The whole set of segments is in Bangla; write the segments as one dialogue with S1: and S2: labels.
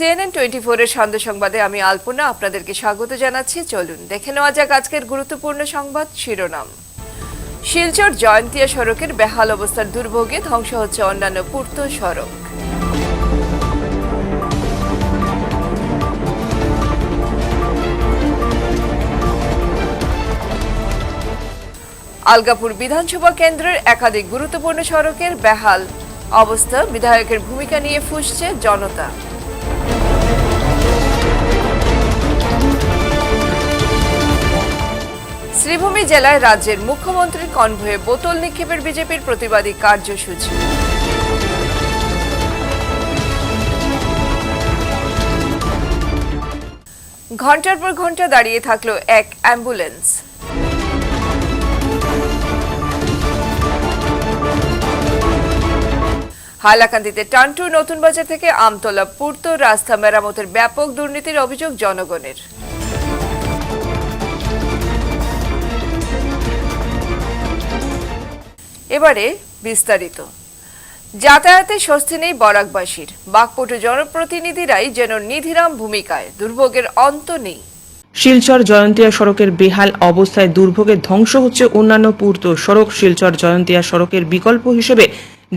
S1: সিএনএন টোয়েন্টি ফোরের সন্ধ্যা সংবাদে আমি আলপনা আপনাদেরকে স্বাগত জানাচ্ছি। চলুন, দেখে নেওয়া যাক আজকের গুরুত্বপূর্ণ সংবাদ শিরোনাম। শিলচর জয়ন্তিয়া সড়কের বেহাল অবস্থার দুর্ভোগে ধ্বংস হচ্ছে অন্যান্য পূর্ত সড়ক। আলগাপুর বিধানসভা কেন্দ্রের একাধিক গুরুত্বপূর্ণ সড়কের বেহাল অবস্থা বিধায়কের ভূমিকা নিয়ে ফুসছে জনতা। শ্রীভূমি জেলায় রাজ্যের মুখ্যমন্ত্রীর কনভয়ে বোতল নিক্ষেপের বিজেপির প্রতিবাদী কার্যসূচি। ঘণ্টার পর ঘণ্টা দাঁড়িয়ে থাকল এক অ্যাম্বুলেন্স। হাইলাকান্দিতে টান্টু নতুন বাজার থেকে আমতলা পূর্ত রাস্তা মেরামতের ব্যাপক দুর্নীতির অভিযোগ জনগণের। এবারে বিস্তারিত। যাতায়াতে স্বস্তি নেই বরাকবাসীর। বাকপটু জনপ্রতিনিধিরাই যেন নিধিরাম ভূমিকায়, দুর্ভোগের অন্ত নেই।
S2: শিলচর জয়ন্তিয়া সড়কের বেহাল অবস্থায় দুর্ভোগে ধ্বংস হচ্ছে অন্যান্য পূর্ত সড়ক। শিলচর জয়ন্তিয়া সড়কের বিকল্প হিসেবে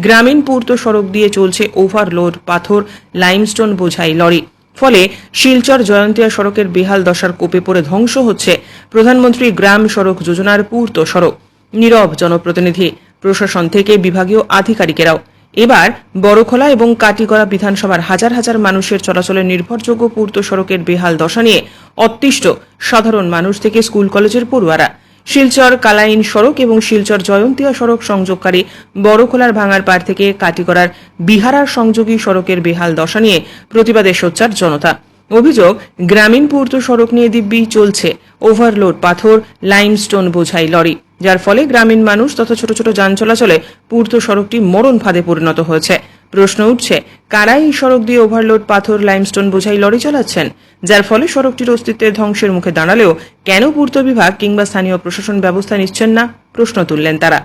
S2: গ্রামীণ পূর্ত সড়ক দিয়ে চলছে ওভারলোড, পাথর, লাইমস্টোন বোঝাই লরি। ফলে শিলচর জয়ন্তিয়া সড়কের বেহাল দশার কোপে পড়ে ধ্বংস হচ্ছে প্রধানমন্ত্রী গ্রাম সড়ক যোজনার পূর্ত সড়ক। নীরব জনপ্রতিনিধি প্রশাসন থেকে বিভাগীয় আধিকারিকেরাও। এবার বড়খোলা এবং কাটিগড়া বিধানসভার হাজার হাজার মানুষের চলাচলের নির্ভরযোগ্য পূর্ত সড়কের বেহাল দশা নিয়ে অতিষ্ঠ সাধারণ মানুষ থেকে স্কুল কলেজের পড়ুয়ারা। শিলচর কালাইন সড়ক এবং শিলচর জয়ন্তিয়া সড়ক সংযোগকারী বড়খোলার ভাঙার পাড় থেকে কাটিগড়ার বিহারার সংযোগী সড়কের বেহাল দশা নিয়ে প্রতিবাদে সোচ্চার জনতা। অভিযোগ, গ্রামীণ পূর্ত সড়ক নিয়ে দিব্যি চলছে। ওভারলোড পাথর লাইমস্টোন বোঝাই লরি। যার ফলে গ্রামীণ মানুষ তথা ছোট ছোট যান চলাচলে পূর্ত সড়কটি মরণ ফাঁদে পরিণত হয়েছে। প্রশ্ন উঠছে, কারা এই সড়ক দিয়ে ওভারলোড পাথর লাইমস্টোন বোঝাই লরি চালাচ্ছেন? যার ফলে সড়কটির অস্তিত্বের ধ্বংসের মুখে দাঁড়ালেও কেন পূর্ত বিভাগ কিংবা স্থানীয় প্রশাসন ব্যবস্থা নিচ্ছেন না? প্রশ্ন তুললেন তারা।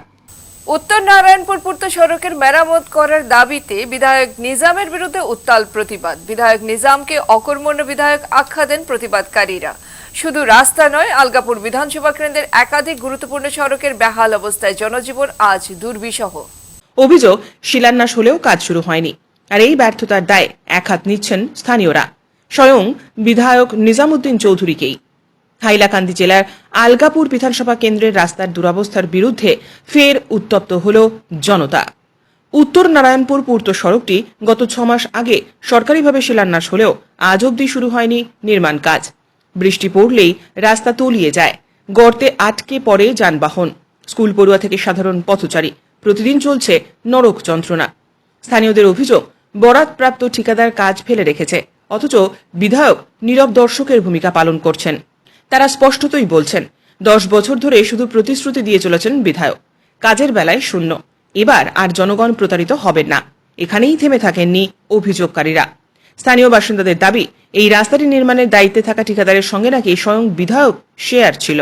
S1: উত্তর নারায়ণপুর পূর্ত সড়কের মেরামত করার দাবিতে বিধায়ক নিজামের বিরুদ্ধে উত্তাল প্রতিবাদ। বিধায়ক নিজামকে অকর্মণ্য বিধায়ক আখ্যা দেন প্রতিবাদকারীরা। শুধু রাস্তা নয়, আলগাপুর বিধানসভা কেন্দ্রের একাধিক গুরুত্বপূর্ণ সড়কের বেহাল অবস্থায় জনজীবন আজ দুর্বিষহ।
S2: অভিযোগ, শিলান্যাস হলেও কাজ শুরু হয়নি। আর এই ব্যর্থতার দায় এক হাত নিচ্ছেন স্থানীয়রা। স্বয়ং বিধায়ক নিজামুদ্দিন চৌধুরীকেই। হাইলাকান্দি জেলার আলগাপুর বিধানসভা কেন্দ্রের রাস্তার দুরবস্থার বিরুদ্ধে ফের উত্তপ্ত হল জনতা। উত্তর নারায়ণপুর পূর্ত সড়কটি গত ছ মাস আগে সরকারিভাবে শিলান্যাস হলেও আজ অবধি শুরু হয়নি নির্মাণ কাজ। বৃষ্টি পড়লেই রাস্তা তলিয়ে যায়। গর্তে আটকে পড়ে যানবাহন। স্কুল পড়ুয়া থেকে সাধারণ পথচারী। প্রতিদিন চলছে নরক যন্ত্রণা। স্থানীয়দের অভিযোগ, বরাতপ্রাপ্ত ঠিকাদার কাজ ফেলে রেখেছে। অথচ বিধায়ক নীরব দর্শকের ভূমিকা পালন করছেন। তারা স্পষ্টতই বলছেন, দশ বছর ধরে শুধু প্রতিশ্রুতি দিয়ে চলেছেন বিধায়ক। কাজের বেলায় শূন্য। এবার আর জনগণ প্রতারিত হবেন না। এখানেই থেমে থাকেননি অভিযোগকারীরা। স্থানীয় বাসিন্দাদের দাবি, এই রাস্তাটি নির্মাণের দায়িত্বে থাকা ঠিকাদারের সঙ্গে নাকি স্বয়ং বিধায়ক শেয়ার ছিল।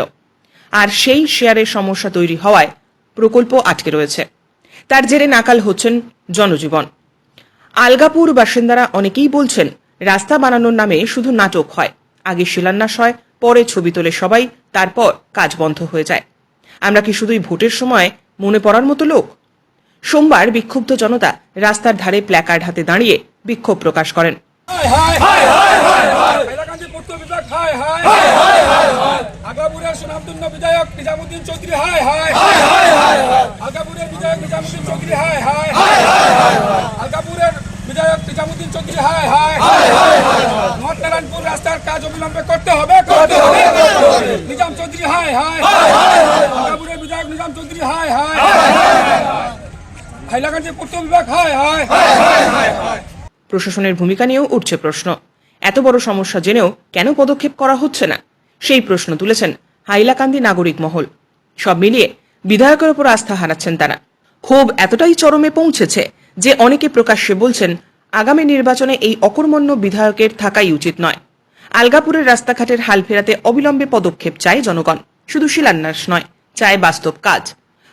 S2: আর সেই শেয়ারের সমস্যা তৈরি হওয়ায় প্রকল্প আটকে রয়েছে। তার জেরে নাকাল হচ্ছেন জনজীবন। আলগাপুর বাসিন্দারা অনেকেই বলছেন, রাস্তা বানানোর নামে শুধু নাটক হয়। আগে শিলান্যাস হয়, পরে ছবি তোলে সবাই, তারপর কাজ বন্ধ হয়ে যায়। আমরা কি শুধুই ভোটের সময় মনে পড়ার মতো লোক? সোমবার বিক্ষুব্ধ জনতা রাস্তার ধারে প্ল্যাকার্ড হাতে দাঁড়িয়ে বিক্ষোভ প্রকাশ করেন।
S3: আগাপুরের সুনামধন্য বিধায়ক নিজামুদ্দিন চৌধুরী হাই হাই আগাপুরের বিধায়ক নিজামুদ্দিন চৌধুরী হাই হাই আগাপুরের বিধায়ক নিজামুদ্দিন চৌধুরী হাই হাই নর্থ নারায়ণপুর রাস্তার কাজ অবিলম্বে করতে হবে করতে হবে নিজাম চৌধুরী হাই হাই আগাপুরের বিধায়ক নিজাম চৌধুরী হাই হাই হাইলাকান্দি পূর্ত বিভাগ হাই
S2: প্রশাসনের ভূমিকা নিয়েও উঠছে প্রশ্ন। এত বড় সমস্যা জেনেও কেন পদক্ষেপ করা হচ্ছে না? সেই প্রশ্ন তুলেছেন হাইলাকান্দি নাগরিক মহল। সব মিলিয়ে বিধায়কের ওপর আস্থা হারাচ্ছেন তারা। ক্ষোভ এতটাই চরমে পৌঁছেছে যে অনেকে প্রকাশ্যে বলছেন, আগামী নির্বাচনে এই অকর্মণ্য বিধায়কের থাকাই উচিত নয়। আলগাপুরের রাস্তাঘাটের হাল ফেরাতে অবিলম্বে পদক্ষেপ চায় জনগণ। শুধু শিলান্যাস নয়, চায় বাস্তব কাজ।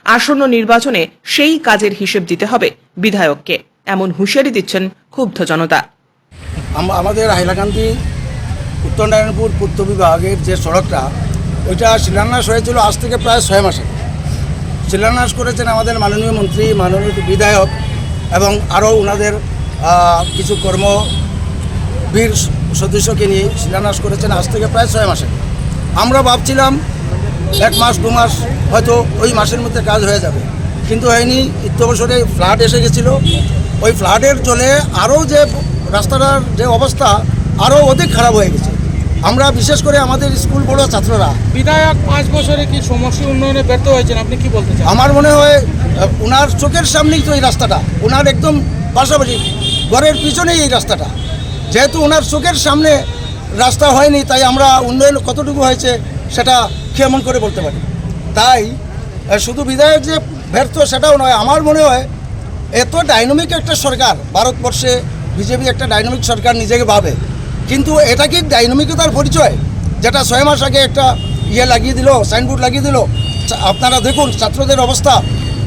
S2: আসন্ন নির্বাচনে সেই কাজের হিসেব দিতে হবে বিধায়ককে। এমন হুঁশিয়ারি দিচ্ছেন ক্ষুব্ধ জনতা।
S4: আমাদের হাইলাকান্দি, উত্তর নারায়ণপুর পূর্ত বিভাগের যে সড়কটা, ওইটা শিলান্যাস হয়েছিল আজ থেকে প্রায় ছয় মাসে। শিলান্যাস করেছেন আমাদের মাননীয় মন্ত্রী, মাননীয় বিধায়ক এবং আরও ওনাদের কিছু কর্ম বীর সদস্যকে নিয়ে শিলান্যাস করেছেন আজ থেকে প্রায় ছয় মাসে। আমরা ভাবছিলাম এক মাস, দু মাস, হয়তো ওই মাসের মধ্যে কাজ হয়ে যাবে। কিন্তু হয়নি ইত্যবসরে ফ্লাড এসে গেছিল। ওই ফ্লাডের জলে আরও যে রাস্তাটার যে অবস্থা আরও অধিক খারাপ হয়ে গেছে। আমরা বিশেষ করে আমাদের স্কুল বড় ছাত্ররা।
S5: বিধায়ক পাঁচ বছরে কি সমস্যা উন্নয়নে ব্যর্থ হয়েছেন? আপনি কি বলতে চান?
S4: আমার মনে হয় ওনার চোখের সামনেই তো এই রাস্তাটা। ওনার একদম পাশাপাশি ঘরের পিছনেই এই রাস্তাটা। যেহেতু ওনার চোখের সামনে রাস্তা হয়নি তাই আমরা উন্নয়ন কতটুকু হয়েছে সেটা কেমন করে বলতে পারি? তাই শুধু বিধায়ক যে ব্যর্থ সেটাও নয় আমার মনে হয় এত ডাইনামিক একটা সরকার, ভারতবর্ষে বিজেপি একটা ডাইনামিক সরকার নিজেকে ভাবে। কিন্তু এটা কি ডাইনামিকতার পরিচয়? যেটা ছয় মাস আগে একটা ইয়ে লাগিয়ে দিল সাইনবোর্ড লাগিয়ে দিল। আপনারা দেখুন ছাত্রদের অবস্থা।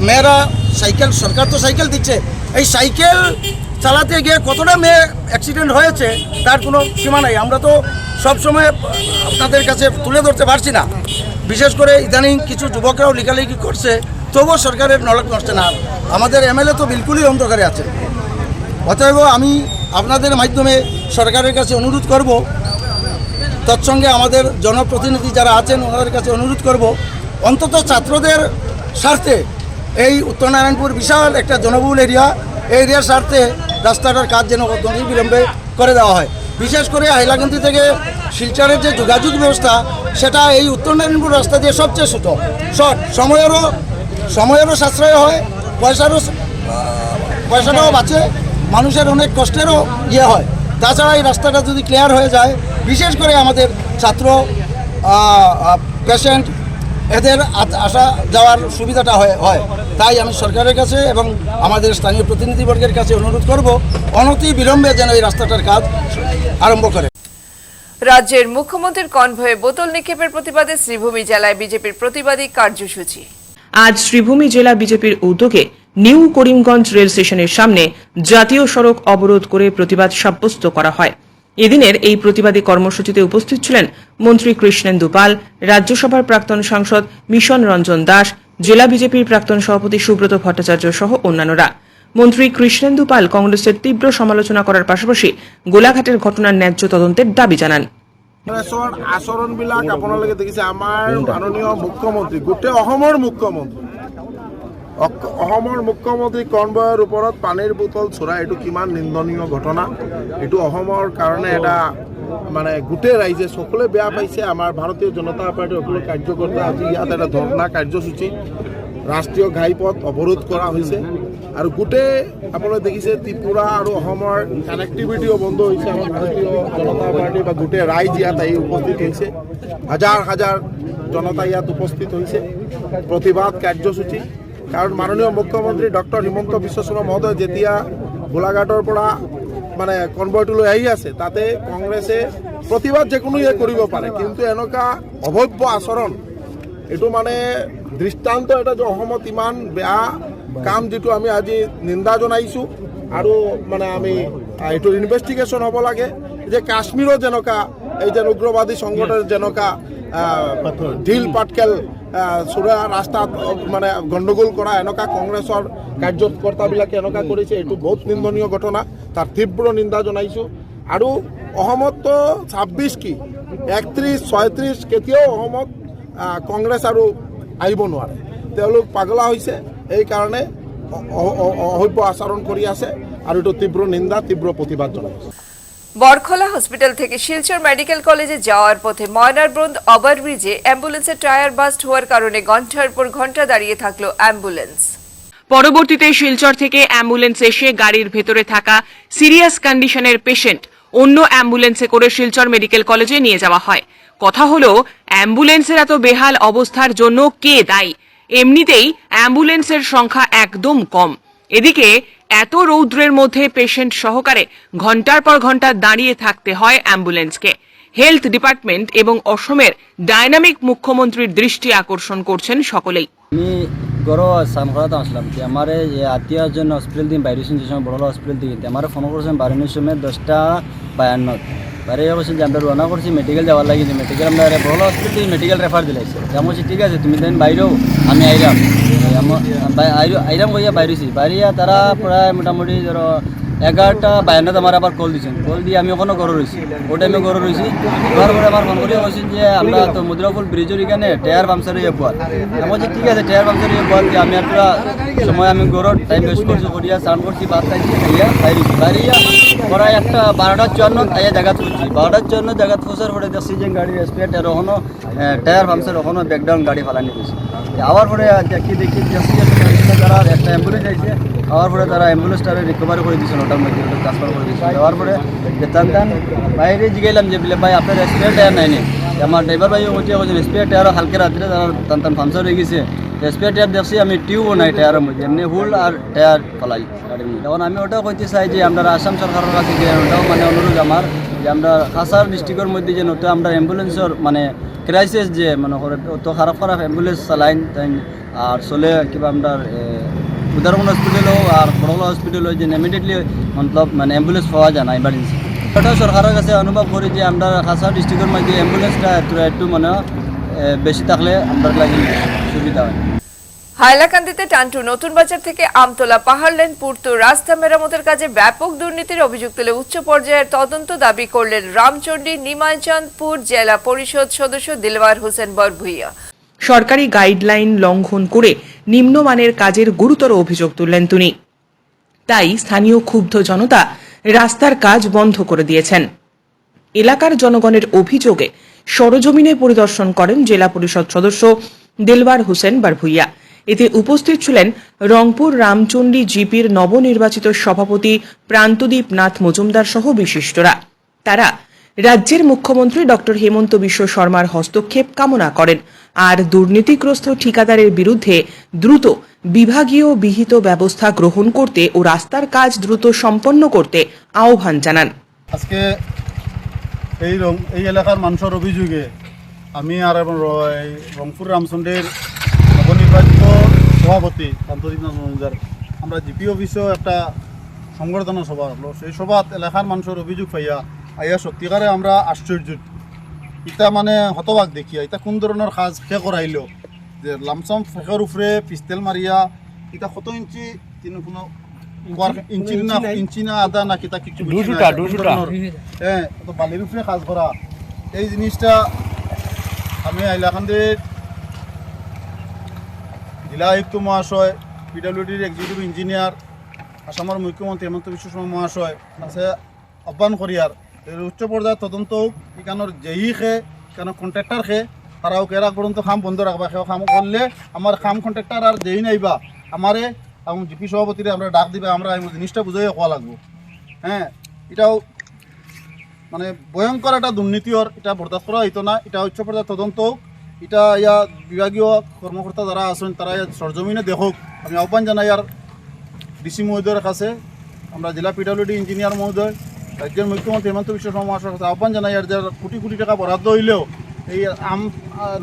S4: মেয়েরা সাইকেল, সরকার তো সাইকেল দিচ্ছে। এই সাইকেল চালাতে গিয়ে কতটা মেয়ে অ্যাক্সিডেন্ট হয়েছে, তার কোনো সীমা নাই। আমরা তো সবসময় আপনাদের কাছে তুলে ধরতে পারছি না। বিশেষ করে ইদানিং কিছু যুবকরাও লেখালেখি করছে। তবুও সরকারের নলক নষ্ট না আমাদের এমএলএ তো বিলকুলই অন্ধকারে আছে। অতএব আমি আপনাদের মাধ্যমে সরকারের কাছে অনুরোধ করব, তৎসঙ্গে আমাদের জনপ্রতিনিধি যারা আছেন ওনাদের কাছে অনুরোধ করব, অন্তত ছাত্রদের স্বার্থে এই উত্তরনারায়ণপুর বিশাল একটা জনবহুল এরিয়া, এই এরিয়ার স্বার্থে রাস্তাটার কাজ যেন অত্যন্ত বিলম্বে করে দেওয়া হয়। বিশেষ করে হাইলাকান্দি থেকে শিলচরের যে যোগাযোগ ব্যবস্থা, সেটা এই উত্তর নারায়ণপুর রাস্তা দিয়ে সবচেয়ে ছোটো। শর্ট, সময়েরও সময়েরও সাশ্রয় হয়, পয়সারও পয়সাটাও বাঁচে, মানুষের অনেক কষ্টেরও ইয়ে হয়। তাছাড়া এই রাস্তাটা যদি ক্লিয়ার হয়ে যায়, বিশেষ করে আমাদের ছাত্র পেশেন্ট এদের আসা যাওয়ার সুবিধাটা হয়। তাই আমি সরকারের কাছে এবং আমাদের স্থানীয় প্রতিনিধিবর্গের কাছে অনুরোধ করব, অনতি বিলম্বে যেন এই রাস্তাটার কাজ আরম্ভ করে।
S1: রাজ্যের মুখ্যমন্ত্রীর কনভয়ে বোতল নিক্ষেপের প্রতিবাদে শ্রীভূমি জেলায় বিজেপির প্রতিবাদী কার্যসূচি।
S2: আজ শ্রীভূমি জেলা বিজেপির উদ্যোগে নিউ করিমগঞ্জ রেল স্টেশনের সামনে জাতীয় সড়ক অবরোধ করে প্রতিবাদ সাব্যস্ত করা হয়। এদিনের এই প্রতিবাদী কর্মসূচিতে উপস্থিত ছিলেন মন্ত্রী কৃষ্ণেন্দু পাল, রাজ্যসভার প্রাক্তন সাংসদ মিশন রঞ্জন দাস, জেলা বিজেপির প্রাক্তন সভাপতি সুব্রত ভট্টাচার্য সহ অন্যান্যরা। মন্ত্রী কৃষ্ণেন্দু পাল কংগ্রেসের তীব্র সমালোচনা করার পাশাপাশি গোলাঘাটের ঘটনার ন্যায্য তদন্তের দাবি জানান।
S6: কংগ্ৰেছৰ আচৰণবিলাক আপোনালোকে দেখিছে। আমাৰ মাননীয় মুখ্যমন্ত্ৰী গোটেই অসমৰ মুখ্যমন্ত্ৰী। অসমৰ মুখ্যমন্ত্ৰী কনভয়ৰ ওপৰত পানীৰ বোতল চোৰা এইটো কিমান নিন্দনীয় ঘটনা। এইটো অসমৰ কাৰণে এটা মানে গোটেই ৰাইজে সকলোৱে বেয়া পাইছে। আমাৰ ভাৰতীয় জনতা পাৰ্টীৰ সকলো কাৰ্যকৰ্তা আজি ইয়াত এটা ধৰ্ণা কাৰ্যসূচী। ৰাষ্ট্ৰীয় ঘাইপথ অৱৰোধ কৰা হৈছে। আৰু গোটেই আপোনালোকে দেখিছে, ত্ৰিপুৰা আৰু অসমৰ কানেক্টিভিটিও বন্ধ হৈছে, আমাৰ ভাৰতীয় জনতা পাৰ্টী বা গোটেই ৰাইজ ইয়াত আহি উপস্থিত হৈছে। হাজাৰ হাজাৰ জনতা ইয়াত উপস্থিত হৈছে। প্ৰতিবাদ কাৰ্যসূচী। কাৰণ মাননীয় মুখ্যমন্ত্ৰী ডক্টৰ হিমন্ত বিশ্ব শৰ্মা মহোদয় যেতিয়া গোলাঘাটৰ পৰা মানে কনভয়টোলৈ আহি আছে, তাতে কংগ্ৰেছে প্ৰতিবাদ যিকোনোৱে কৰিব পাৰে। কিন্তু এনেকুৱা অভব্য আচৰণ, এইটো মানে দৃষ্টান্ত এটা যে অসমত ইমান বেয়া কাম যিটো আমি আজি নিন্দা জনাইছোঁ আৰু মানে আমি এইটো ইনভেষ্টিগেশ্যন হ'ব লাগে যে কাশ্মীৰত যেনেকুৱা এই যে উগ্ৰবাদী সংগঠন যেনেকুৱা ঢিল পাটকেল চোৰা ৰাস্তাত মানে গণ্ডগোল কৰা এনেকুৱা কংগ্ৰেছৰ কাৰ্যকৰ্তাবিলাকে এনেকুৱা কৰিছে এইটো বহুত নিন্দনীয় ঘটনা তাৰ তীব্ৰ নিন্দা জনাইছোঁ। আৰু অসমততো ছাব্বিছ কি একত্ৰিছ ছয়ত্ৰিছ কেতিয়াও অসমত কংগ্ৰেছ আৰু আহিব নোৱাৰে। তেওঁলোক পাগলা হৈছে। এইকাৰণে অসভ্য আচৰণ কৰি আছে আৰু এইটো তীব্ৰ নিন্দা তীব্ৰ প্ৰতিবাদ জনাইছে।
S1: বরখলা হসপিটাল থেকে শিলচর মেডিকেল কলেজে যাওয়ার পথে ময়নারবন্দ ওভারব্রিজে অ্যাম্বুলেন্সের টায়ার বাস্ট হওয়ার কারণে ঘণ্টার পর ঘণ্টা দাঁড়িয়ে থাকল অ্যাম্বুলেন্স।
S2: পরবর্তীতে শিলচর থেকে অ্যাম্বুলেন্স এসে গাড়ির ভেতরে থাকা সিরিয়াস কন্ডিশনের পেশেন্ট অন্য অ্যাম্বুলেন্সে করে শিলচর মেডিকেল কলেজে নিয়ে যাওয়া হয়। কথা হলো অ্যাম্বুলেন্সের এত বেহাল অবস্থার জন্য কে দায়ী? এমনিতেই অ্যাম্বুলেন্সের সংখ্যা একদম কম। এদিকে এত রৌদ্রের মধ্যে পেশেন্ট সহকারে ঘণ্টার পর ঘণ্টা দাঁড়িয়ে থাকতে হয় অ্যাম্বুলেন্সকে। হেলথ ডিপার্টমেন্ট এবং অসমের ডায়নামিক মুখ্যমন্ত্রীর দৃষ্টি আকর্ষণ করছেন সকলেই।
S7: আমি আসলাম আমার আত্মীয়র জন্য হসপিটাল দিন, বাইরে যে সময় বড় হসপিটাল আমার ফোন করেছেন বারোনের সময় দশটা বায়ান্ন বাইরে বলছেন যে আমরা রওনা করছি মেডিকেল যাওয়ার লাগে মেডিকেল আমরা বড় হসপিটাল মেডিকেল রেফার দিলাইছে। আমি বলছি, ঠিক আছে, তুমি দেন বাইরেও আমি আইরাম আইরাম কইয়া বাইরেছি। বাইরিয়া তারা প্রায় মোটামুটি ধরো এগারোটা বায়ান্নত আমার আবার কল দিয়েছেন কল দিয়ে আমি ওখানে গরু রয়েছি ও টাইমে গরু রয়েছি রোয়ার পরে আমার ফোন করিয়া বলছেন যে আমরা তো মুদ্রাফুল ব্রিজের এখানে টায়ার পাম্পসার ইয়ে পাওয়ার আমি বলছি ঠিক আছে টায়ার পাম্পসার ইয়ে পাওয়ার আমি একটা সময় আমি গরুর টাইম ওয়েস্ট করছি করিয়া স্নান করছি ভাত খাইছি খাইয়া বাইরেছি বাইরিয়া প্রায় একটা বারোটা চুয়ান্ন তাইয়া জায়গা তুলছি বারোটা চুয়ান্ন জায়গা পৌঁছার পরে দেখছি যে গাড়ির স্পেয়ার টায়ার ওখানো টায়ার পাম্পসার ওখানো ব্যাকডাউন গাড়ি ফালানি দিয়েছে আবার পরে দেখি দেখি দেখছি একটা অ্যাম্বুলেন্স আইছে আবার পরে তারা অ্যাম্বুলেন্সটারে রিকভারি করে দিয়েছেন ওটার মধ্যে ওটা ট্রান্সফার করে দিয়েছেন দেওয়ার পরে টান টান, বাইরে জিগাইলাম যে বলে ভাই, আপনার স্পেয়ার টায়ার নাই আমার ড্রাইভার ভাই ওইটা বলছেন স্পেয়ার টায়ারও হালকে রাত্রে তারা টান টান পাংচার হয়ে গেছে। স্পেয়ার টায়ার দেখছি, আমি টিউবও নাই টায়ারের মধ্যে, এমনি হুল আর টায়ার ফলাই এখন আমি ওটাও কইতে চাই যে, আমরা আসাম সরকারের কাছে যে, ওটাও মানে অনুরোধ আমার, যে আমরা কাছার ডিস্ট্রিক্টের মধ্যে যে, নতুন আমরা অ্যাম্বুলেন্সের মানে ক্রাইসিস যে, মনে অত খারাপ খারাপ অ্যাম্বুলেন্স চালাইন আর চলে কিবা আমরা উদাহরণ হসপিটালও আর বড়লা হসপিটালও যে ইমিডিয়েটলি মতলব মানে অ্যাম্বুলেন্স পাওয়া যায় না ইমার্জেন্সি ওটাও সরকারের কাছে অনুভব করি যে আমরা কাছার ডিস্ট্রিক্টের মধ্যে অ্যাম্বুলেন্সটা একটু একটু মানে বেশি থাকলে আমরা লাগি সুবিধা হয়
S1: হাইলাকান্দিতে টান্টু নতুন বাজার থেকে আমতলা পাহাড় লেন পূর্ত রাস্তা মেরামতের কাজে ব্যাপক দুর্নীতির অভিযোগ তুলে উচ্চ পর্যায়ের তদন্ত দাবি করলেন রামচন্ডী নিমাইচাঁদপুর জেলা পরিষদ সদস্য দিলওয়ার হোসেন বরভুইয়া।
S2: সরকারি গাইডলাইন লঙ্ঘন করে নিম্নমানের কাজের গুরুতর অভিযোগ তুললেন তিনি। তাই স্থানীয় ক্ষুব্ধ জনতা রাস্তার কাজ বন্ধ করে দিয়েছেন। এলাকার জনগণের অভিযোগে সরজমিনে পরিদর্শন করেন জেলা পরিষদ সদস্য দেলবার হোসেন বারভুইয়া। এতে উপস্থিত ছিলেন রংপুর রামচন্ডী জিপির নবনির্বাচিত সভাপতি প্রান্তদীপ নাথ মজুমদার সহ বিশিষ্টরা। তারা রাজ্যের মুখ্যমন্ত্রী ডক্টর হেমন্ত বিশ্ব শর্মার হস্তক্ষেপ কামনা করেন। আর দুর্নীতিগ্রস্ত ঠিকাদারের বিরুদ্ধে দ্রুত বিভাগীয় বিহিত ব্যবস্থা গ্রহণ করতে ও রাস্তার কাজ দ্রুত সম্পন্ন করতে আহ্বান জানান।
S8: আজকে এই এই এলাকার মানুষের অভিযোগে আমি আর রংপুর রামচন্দ্রের নবনির্বাচিত সভাপতি কান্তদীপ মজুমদার আমরা জিপি অফিসেও একটা সংবর্ধনা সভা হলো সেই সভাত এলাকার মানুষের অভিযোগ পাইয়া আইয়া সত্যিকারে আমরা আশ্চর্য। ইটা মানে হতবাক দেখিয়া ইটা কোন ধরনের কাজ ফে করাইল যে লামসাম ফেকের উপরে পিস্তেল মারিয়া ইটা কত ইঞ্চি তিনি কোনো ইঞ্চি না ইঞ্চি না আদা না কিতা কিছু হ্যাঁ তো বালির উপরে কাজ করা এই জিনিসটা আমি হাইলাকান্দির জেলা আয়ুক্ত মহাশয় পিডাব্লিউডির এক্সিকিউটিভ ইঞ্জিনিয়ার আসামের মুখ্যমন্ত্রী হেমন্ত বিশ্ব শর্মা মহাশয় আছে আহ্বান করিয়ার উচ্চ পর্যায়ের তদন্ত এখানোর যেই খে কেন কন্ট্রাক্টর খে তারাও কেরা পর্যন্ত কাম বন্ধ রাখবা সেও কাম করলে আমার কাম কন্ট্রাক্টর আর যেই নাইবা আমারে এবং জিপি সভাপতিরে আমরা ডাক দিবে আমরা এই জিনিসটা বুঝাই হওয়া লাগবো। হ্যাঁ এটাও মানে ভয়ঙ্কর একটা দুর্নীতির এটা বরদাস্ত করা হইতো না, এটা উচ্চ পর্যায়ের তদন্ত হোক, এটা ইয়া বিভাগীয় কর্মকর্তা যারা আছেন তারা সরজমিনে দেখুক। আমি আহ্বান জানাই আর ডিসি মহোদয়ের কাছে, আমরা জেলা পিডব্লিউডি ইঞ্জিনিয়ার মহোদয় রাজ্যের মুখ্যমন্ত্রী হেমন্ত বিশ্ব শর্মা কাছে আহ্বান জানাই, আর যার কোটি কোটি টাকা বরাদ্দ হইলেও এই আম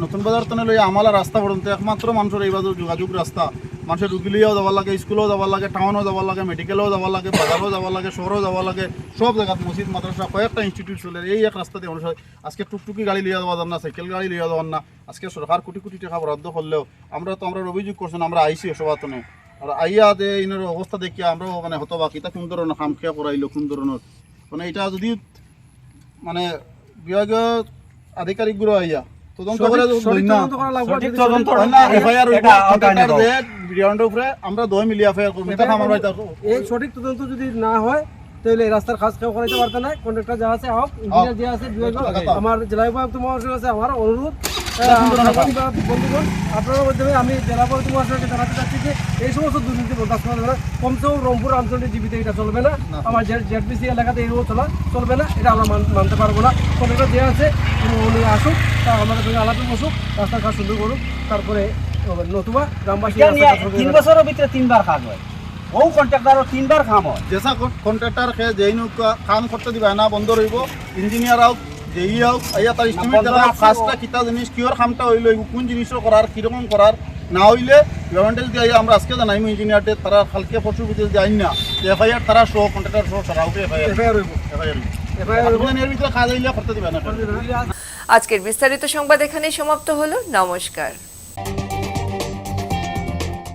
S8: নতুন বাজার তনে লই আমালা রাস্তা পর্যন্ত একমাত্র মানুষের এই বাজার যোগাযোগ রাস্তা। মানুষের রুগিলিও যাব লাগে, স্কুলেও যাব লাগে, টাউনও যাব লাগে মেডিকেলেও যাব লাগে, বাজারও যাব লাগে, শহরও যাব লাগে, সব জায়গাত মসজিদ, মাদ্রাসা, কয়েকটা ইনস্টিটিউট চলে। এই এক রাস্তা দিয়ে মানুষ আজকে টুকটুকি গাড়ি লিয়া যাওয়া যান না, সাইকেল গাড়ি লিয়া যাওয়ার না। আজকে সরকার কোটি কোটি টাকা বরাদ্দ করলেও আমরা তো, আমরা অভিযোগ করছেন আমরা আইসি সবাতনে আর আইয়া দে, ইনের অবস্থা দেখিয়া আমরাও মানে হতবাক। এটা কোন ধরনের খাম খেয়া করাইলো কোন ধরনের মানে এটা যদি মানে বিভাগীয় আধিকারিকগুলো আইয়া তদন্ত করে সঠিক তদন্ত না এফআইআর গ্রাউন্ডের উপরে আমরা দই মিলিয়ে এফআইআর করব এটা আমরা
S5: এই সঠিক তদন্ত যদি না হয় তাহলে এই রাস্তার কাজ কেউ করাইতে পারতে না কন্ট্রাক্টর যা আছে হোক ইঞ্জিনিয়ার যে আছে আমার জেলা উপায়ুক্ত মহাশয় আছে আমার অনুরোধ। বন্ধুগণ আপনার মাধ্যমে আমি জেলা উপায়ুক্ত মহাশয়কে জানাতে চাচ্ছি যে এই সমস্ত দুর্নীতি বরদাস্ত করা যাবে না। কমসে কম রংপুর অঞ্চলের জীবিতে এটা চলবে না। আমার জেডবিসি এলাকাতে এরকম চলা চলবে না। এটা আমরা মান- মানতে পারব না। কন্ট্রাক্টর যে আছে উনি আসুক তা আমাদের সঙ্গে আলাপে বসুক রাস্তার কাজ সুন্দর করুক। তারপরে নতুবা গ্রামবাসী
S9: তিন। বছরের ভিতরে তিনবার কাজ হয়। ও কন্ট্রাক্টর তিনবার কাম হয়।
S8: যেসা কন্ট্রাক্টর খে যেই কাম করতে দিবা না বন্ধ রইব। ইঞ্জিনিয়ার যেই হোক তার ইস্টিমেট কিতা জিনিস হইল কোন জিনিসও করার কীরকম করার না হইলে আমরা আজকে জানাই ইঞ্জিনিয়ারটে তারা পশু বিদেশ না এফআইআর তারা কন্ট্রাক্টর শো এফআইআর
S5: এফআইআর
S8: এফআইআর ভিতরে কাজ হইলে করতে দিবে না।
S1: আজকের বিস্তারিত সংবাদ এখানেই সমাপ্ত হলো। নমস্কার।